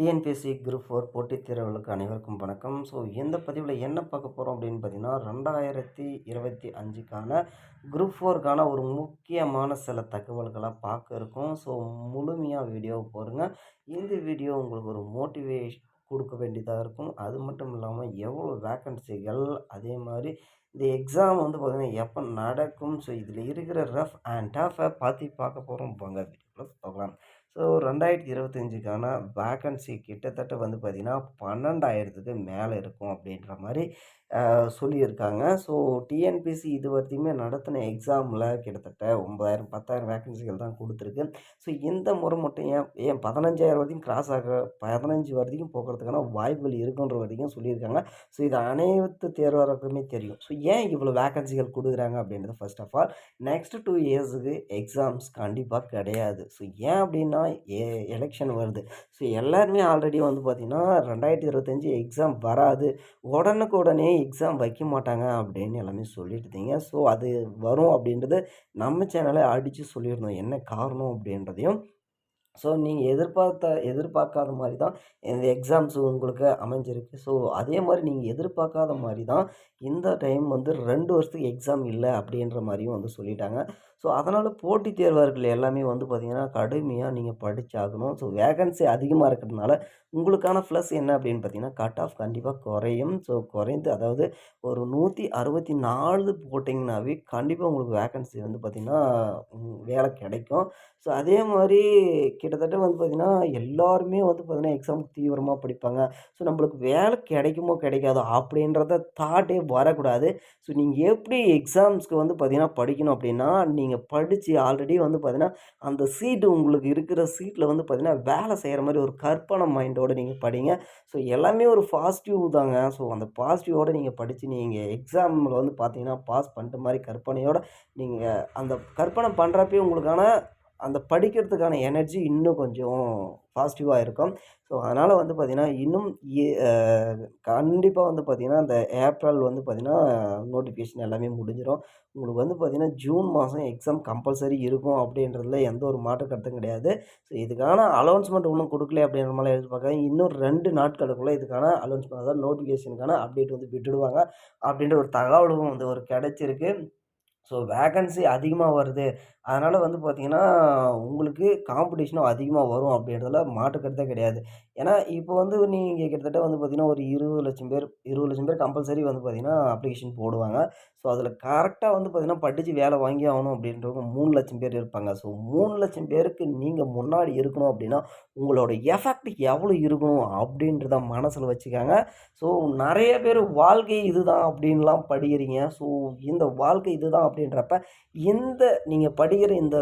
TNPSC group four போட்டித் தேர்வுகளுக்கு அனைவருக்கும் வணக்கம். ஸோ இந்த பதிவில் என்ன பார்க்க போகிறோம் அப்படின்னு பார்த்தீங்கன்னா ரெண்டாயிரத்தி இருபத்தி அஞ்சுக்கான குரூப் ஃபோருக்கான ஒரு முக்கியமான சில தகவல்களை பார்க்க இருக்கும். ஸோ முழுமையாக வீடியோ போடுங்க. இந்த வீடியோ உங்களுக்கு ஒரு மோட்டிவேஷ் கொடுக்க வேண்டியதாக இருக்கும். அது மட்டும் இல்லாமல் எவ்வளோ வேக்கன்சிகள் அதே மாதிரி இந்த எக்ஸாம் வந்து பார்த்திங்கன்னா எப்போ நடக்கும்? ஸோ இதில் இருக்கிற ரஃப் அண்ட் டஃப்பை பார்த்து பார்க்க போகிறோம் போங்க வீடியோவில் பார்க்கலாம் ஸோ ரெண்டாயிரத்தி இருபத்தஞ்சுக்கான வேக்கன்சி கிட்டத்தட்ட வந்து பார்த்திங்கன்னா பன்னெண்டாயிரத்துக்கு மேலே இருக்கும் அப்படின்ற மாதிரி சொல்லியிருக்காங்க. ஸோ டிஎன்பிசி இது வரைக்குமே நடத்தின எக்ஸாமில் கிட்டத்தட்ட ஒம்பதாயிரம் பத்தாயிரம் வேக்கன்சிகள் தான் கொடுத்துருக்கு. ஸோ இந்த முறை மட்டும் ஏன் ஏன் பதினஞ்சாயிரம் வரைக்கும் கிராஸ் ஆக பதினஞ்சு வரைக்கும் போகிறதுக்கான வாய்ப்புகள் இருக்குன்ற வரைக்கும் சொல்லியிருக்காங்க. ஸோ இது அனைத்து தேர்வாளருக்குமே தெரியும். ஸோ ஏன் இவ்வளோ வேக்கன்சிகள் கொடுக்குறாங்க அப்படின்றது first of all next two இயர்ஸுக்கு exams கண்டிப்பாக கிடையாது. ஸோ ஏன் அப்படின்னா ஏ எலெக்ஷன் வருது. ஸோ எல்லாருமே ஆல்ரெடி வந்து பார்த்திங்கன்னா ரெண்டாயிரத்தி இருபத்தஞ்சி எக்ஸாம் வராது. உடனுக்கு உடனே எக்ஸாம் வைக்க மாட்டாங்க அப்படின்னு எல்லாமே சொல்லிட்டு இருந்தீங்க. ஸோ அது வரும் அப்படின்றது நம்ம சேனலை அடித்து சொல்லியிருந்தோம் என்ன காரணம் அப்படின்றதையும் ஸோ நீங்கள் எதிர்பார்த்த எதிர்பார்க்காத மாதிரி தான் இந்த எக்ஸாம்ஸ் உங்களுக்கு அமைஞ்சிருக்கு. ஸோ அதே மாதிரி நீங்கள் எதிர்பார்க்காத மாதிரி தான் இந்த டைம் வந்து ரெண்டு வருஷத்துக்கு எக்ஸாம் இல்லை அப்படின்ற மாதிரியும் வந்து சொல்லிட்டாங்க. ஸோ அதனால் போட்டித் தேர்வர்கள் எல்லாமே வந்து பார்த்திங்கன்னா கடுமையாக நீங்கள் படித்தாகணும் ஸோ வேகன்சி அதிகமாக இருக்கிறதுனால உங்களுக்கான ப்ளஸ் என்ன அப்படின்னு பார்த்தீங்கன்னா கட் ஆஃப் கண்டிப்பாக குறையும். ஸோ குறைந்து அதாவது ஒரு நூற்றி அறுபத்தி நாலு போட்டிங்கனாவே கண்டிப்பாக உங்களுக்கு வேகன்சி வந்து பார்த்திங்கன்னா வேலை கிடைக்கும். ஸோ அதே மாதிரி கிட்டத்தட்ட வந்து பார்த்திங்கன்னா எல்லாருமே வந்து பார்த்திங்கன்னா எக்ஸாமுக்கு தீவிரமாக படிப்பாங்க. ஸோ நம்மளுக்கு வேலை கிடைக்குமோ கிடைக்காதோ அப்படின்றத தாட்டே வரக்கூடாது. ஸோ நீங்கள் எப்படி எக்ஸாம்ஸ்க்கு வந்து பார்த்திங்கன்னா படிக்கணும் அப்படின்னா நீங்கள் படித்து ஆல்ரெடி வந்து பார்த்திங்கன்னா அந்த சீட்டு உங்களுக்கு இருக்கிற சீட்டில் வந்து பார்த்திங்கன்னா வேலை செய்கிற மாதிரி ஒரு கற்பனை மைண்டோடு நீங்கள் படிங்க. ஸோ எல்லாமே ஒரு பாசிட்டிவ் தாங்க. ஸோ அந்த பாசிட்டிவோடு நீங்கள் படித்து நீங்கள் எக்ஸாமில் வந்து பார்த்தீங்கன்னா பாஸ் பண்ணுற மாதிரி கற்பனையோடு நீங்கள் அந்த கற்பனை பண்ணுறப்பே உங்களுக்கான அந்த படிக்கிறதுக்கான எனர்ஜி இன்னும் கொஞ்சம் பாசிட்டிவாக இருக்கும். ஸோ அதனால் வந்து பார்த்திங்கன்னா இன்னும் கண்டிப்பாக வந்து பார்த்திங்கன்னா அந்த ஏப்ரல் வந்து பார்த்திங்கன்னா நோட்டிஃபிகேஷன் எல்லாமே முடிஞ்சிடும் உங்களுக்கு வந்து பார்த்திங்கன்னா ஜூன் மாதம் எக்ஸாம் கம்பல்சரி இருக்கும் அப்படின்றதுல எந்த ஒரு மாற்று கருத்தும் கிடையாது. ஸோ இதுக்கான அலௌன்ஸ்மெண்ட் ஒன்றும் கொடுக்கல அப்படின்ற மாதிரி எதிர்பார்க்காங்க இன்னும் ரெண்டு நாட்களுக்குள்ளே இதுக்கான அலௌன்ஸ்மெண்ட் அதாவது நோட்டிஃபிகேஷனுக்கான அப்டேட் வந்து விட்டுடுவாங்க. அப்படின்ற ஒரு தகவலும் வந்து ஒரு கிடச்சிருக்கு. ஸோ வேகன்சி அதிகமாக வருது. அதனால் வந்து பார்த்திங்கன்னா உங்களுக்கு காம்படிஷனும் அதிகமாக வரும் அப்படின்றதுல மாற்றுக்கருத்தே கிடையாது. ஏன்னா இப்போ வந்து நீங்கள் கிட்டத்தட்ட வந்து பார்த்திங்கன்னா ஒரு இருபது லட்சம் பேர் இருபது லட்சம் பேர் கம்பல்சரி வந்து பார்த்திங்கன்னா அப்ளிகேஷன் போடுவாங்க. ஸோ அதில் கரெக்டாக வந்து பார்த்திங்கன்னா படித்து வேலை வாங்கி ஆகணும் அப்படின்றவங்க மூணு லட்சம் பேர் இருப்பாங்க. ஸோ மூணு லட்சம் பேருக்கு நீங்கள் முன்னாடி இருக்கணும் அப்படின்னா உங்களோட எஃபெக்ட் எவ்வளோ இருக்கணும் அப்படின்றத மனசில் வச்சுக்காங்க. ஸோ நிறைய பேர் வாழ்க்கை இதுதான் அப்படின்லாம் படிக்கிறீங்க ஸோ இந்த வாழ்க்கை இதுதான் அப்படி அப்படின்றப்ப இந்த நீங்கள் படிக்கிற இந்த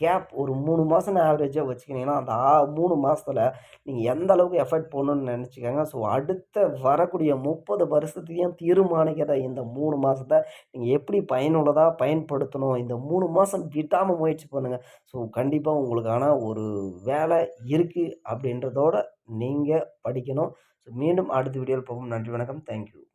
கேப் ஒரு மூணு மாதம் ஆவரேஜாக வச்சுக்கினீங்கன்னா அந்த ஆ மூணு மாதத்தில் நீங்கள் எந்த அளவுக்கு எஃபர்ட் போடணுன்னு நினச்சிக்கோங்க. ஸோ அடுத்த வரக்கூடிய முப்பது வருஷத்தையும் தீர்மானிக்கிற இந்த மூணு மாதத்தை நீங்கள் எப்படி பயனுள்ளதாக பயன்படுத்தணும்? இந்த மூணு மாதம் விட்டாமல் முயற்சி பண்ணுங்கள் ஸோ கண்டிப்பாக உங்களுக்கான ஒரு வேலை இருக்குது அப்படின்றதோட நீங்கள் படிக்கணும். ஸோ மீண்டும் அடுத்த வீடியோவில் போகும் நன்றி வணக்கம். தேங்க்யூ